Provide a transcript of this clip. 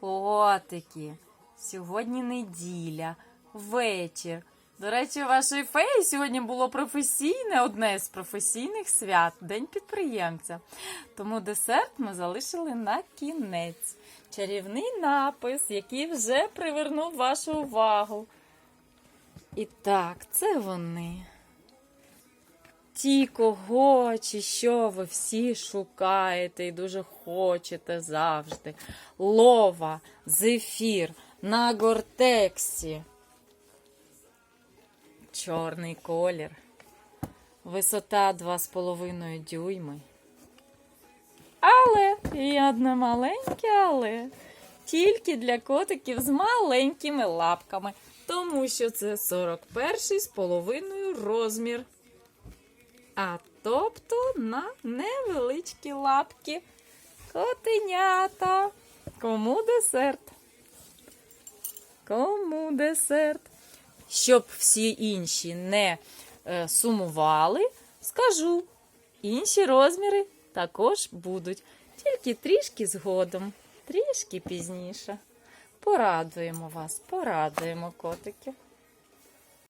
Котики, сьогодні неділя, вечір. До речі, у вашої феї сьогодні було професійне, одне з професійних свят День підприємця. Тому десерт ми залишили на кінець. Чарівний напис, який вже привернув вашу увагу. І так, це вони. Ті, кого чи що ви всі шукаєте і дуже хочете завжди. Лова, зефір, на гортексі. Чорний колір. Висота 2,5 дюйми. Але є одне маленьке але. Тільки для котиків з маленькими лапками. Тому що це 41 з половиною розмір. А тобто на невеличкі лапки. Котенята. Кому десерт? Кому десерт? Щоб всі інші не е, сумували, скажу, інші розміри також будуть. Тільки трішки згодом, трішки пізніше. Порадуємо вас, порадуємо котиків.